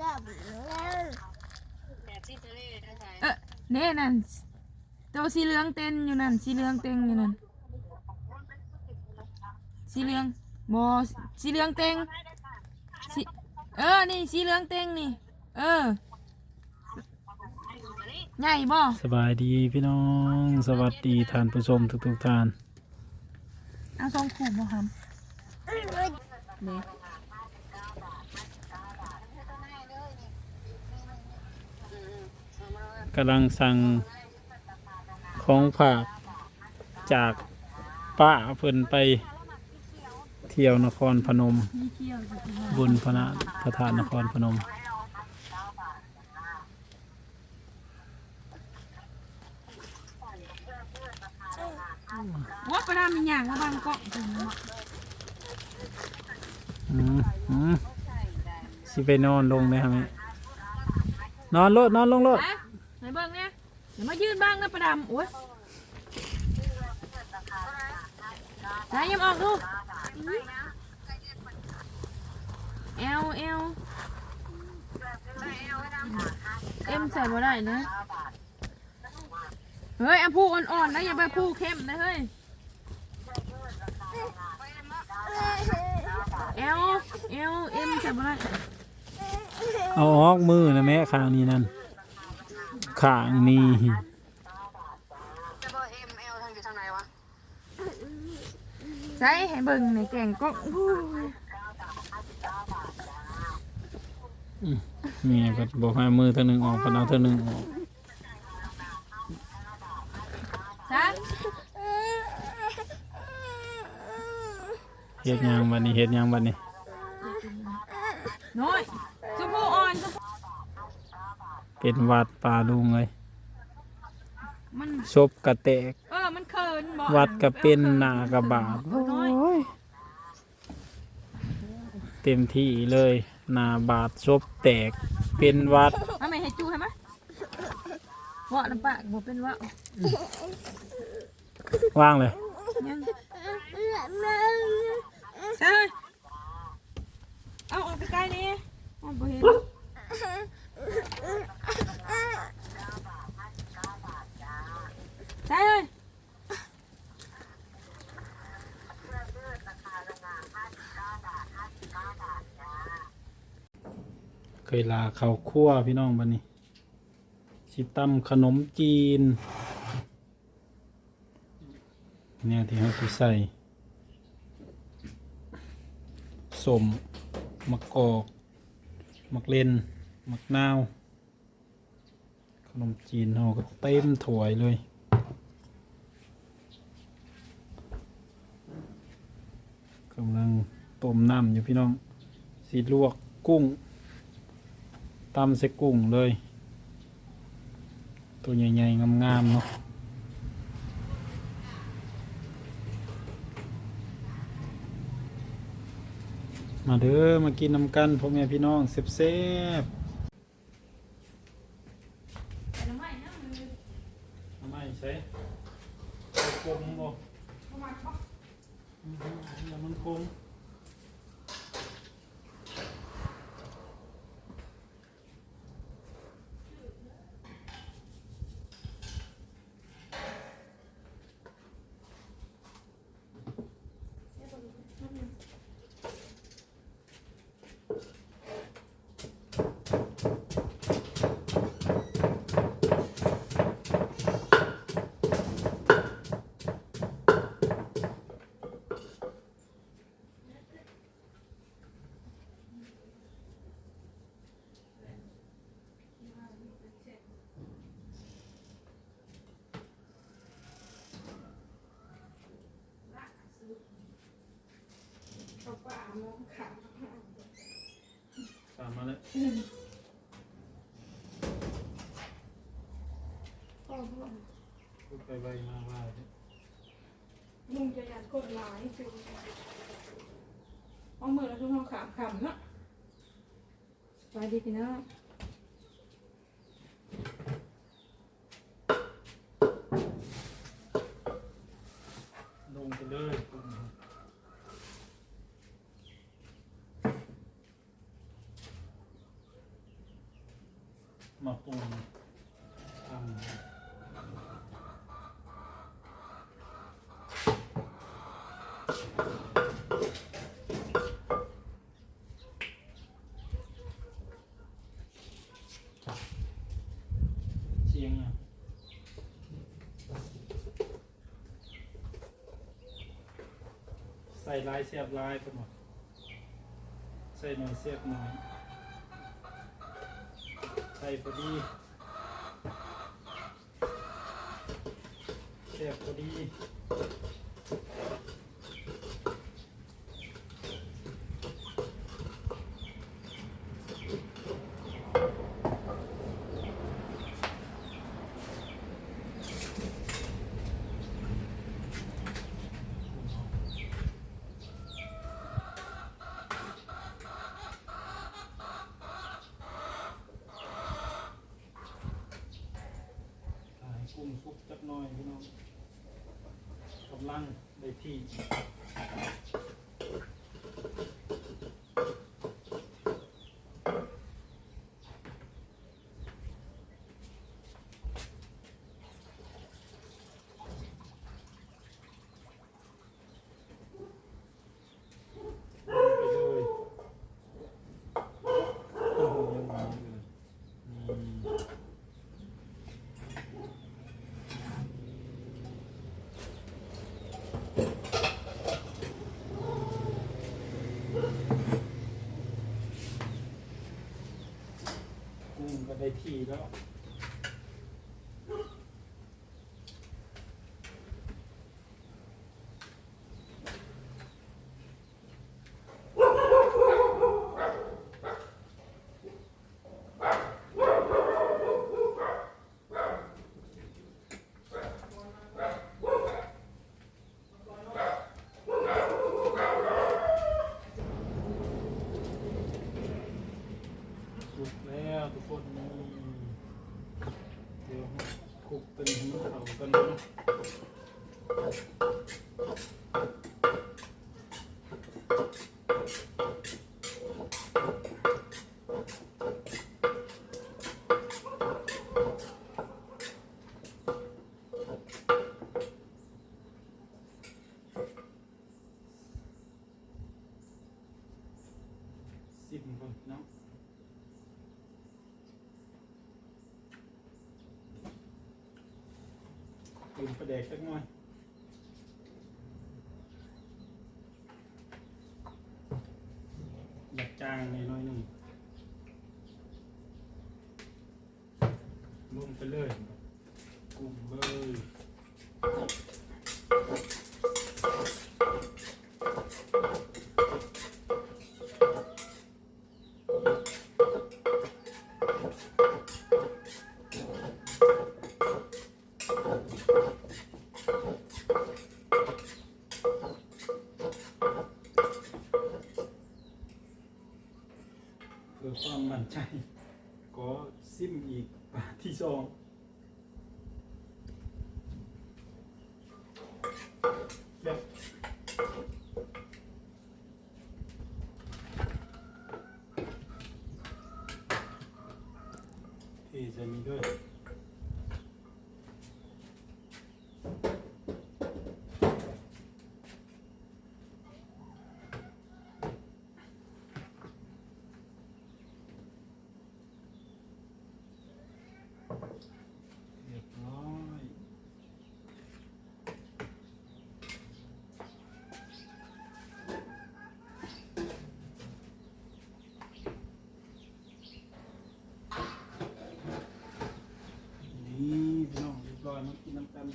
แบบที่ทะเลนะใช่เออเน่นั่นตัวสีเหลืองเต้นอยู่นั่นสีเหลืองเต้งอยู่นั่นสีเหลืองบอสีเหลืองเต้งสีเออนี่สีเหลืองเต้งนี่ เออใหญ่บ่สบายดีพี่น้อง สวัสดีท่านผู้ชมทุกๆท่านเอาสองขูบบ่ครับเด็ กำลังสั่งของฝากจากป้าเพิ่นไปเที่ยวนครพนม บุญพระพระธาตุนครพนม ว่าประดามีอย่างว่าบางเกาะถึงอืมอืมสิไปนอนลงเลยครับแม่นอนรถนอนลงรถ ปไหนเบิ่งเนี่ยเดี๋ยวมายืนบ้างนะประดามโอ้ยไหนยำออกดูเอลเอลเอ็มใส่บ่ได้นะเฮ้ยเอาผู้อ่อนๆนะอย่าไปผู้เข้มนะเฮ้ยเอลเอลเอ็มใส่บ่ได้เอาออกมือนะแม่ข้างนี้นั่น ข้างนี้จะบอกเอ็มเอลทางอยู่ทางไหนวะใส่ให้เบิ่งในแกงก็อู้ยแม่ก็บอกให้มือเท่านึงออกเพนเอาเท่านึงออกจ้าเฮ็ดหยังบัดนี้เฮ็ดหยังบัดนี้ น้อยชมพูอ่อนชมพู เป็นหวัดป่าลุงเลยมัน ศพกระแตก เออ มันเขินบ่วัดกระเป็นหนากระบาดน้อยโอ้ยเต็มที่เลยหนาบาดศพแตก เป็นหวัดมาไม่ให้จูให้ไหมเวาะน้ำปากบ่เป็นเวาะว่างเลยยังใช่เอาออกไปไกลนี่เอาบ่เห็นใช่เลย เคยลาเขาวคั่วพี่น้องบัดนี้สิตำขนมจีน เนี่ยที่เขาสิใส่สมมะกอกมักเล่นมักนาว ขนมจีนเราก็เต็มถ้วยเลยกำลังต้มน้ำอยู่พี่น้องสีลวกกุ้ง ตำใส่กุ้งเลย ตัวใหญ่ๆ งามๆ เนาะมาเด้อมากินน้ำกันพ่อแม่พี่น้องเซฟๆน้ำไม้นะมือทำไมใช่คมบ่ประมบ่มันคม ตามมาเลยพูดไปไวมาว่ามึงจะอยากกดไลค์คือเอามือแล้วทุกคนขำขำเนาะไปดีพี่น้อง ลงไปเลย มาปรุงทำเชียงอะใส่ลายเสียบลายไปหมดใส่หน่อยเสียบหน่อย พอดีแซ่บพอดี ถ่ายกุ้งสุกจักห น่อยพี่น้องกำลังได้ที่ลงไปเลยโอ้โหยังมีเลยนี่ กุ้งก็ได้ ที่แล้วสุกแล้วทุกคน คลุกเป็นหินเขากันนะสิบคนเนาะ ตื่น ประเด็กสักหน่อยอยากจางในน้อยหนึ่งลงไปเลยกลุ่มเลยเพื่อความมั่น ใจก็ซิมอีกปาที่สองแบบเทใส่นี้ด้วย เรียบร้อยนี่พี่น้องเรียบร้อย ม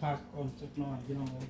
พักก่อนสักหน่อยพี่น้องเอ้ย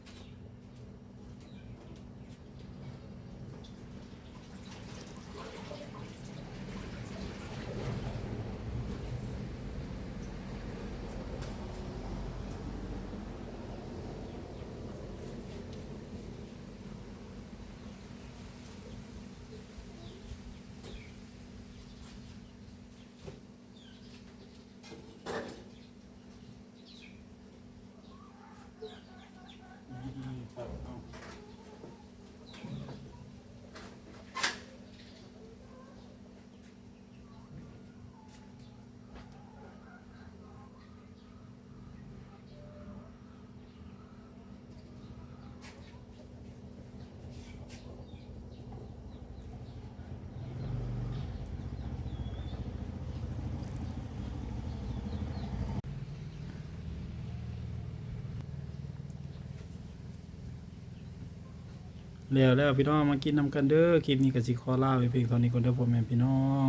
แล้วแล้วพี่น้องมากินนำกันเด้อคลิปนี้ก็สิขอลาไปเพียงเท่านี้ก่อนเด้อพ่อแม่พี่น้อง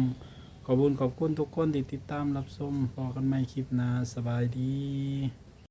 ขอบคุณขอบคุณทุกคนที่ติดตามรับชมพอกันใหม่คลิปหน้าสบายดี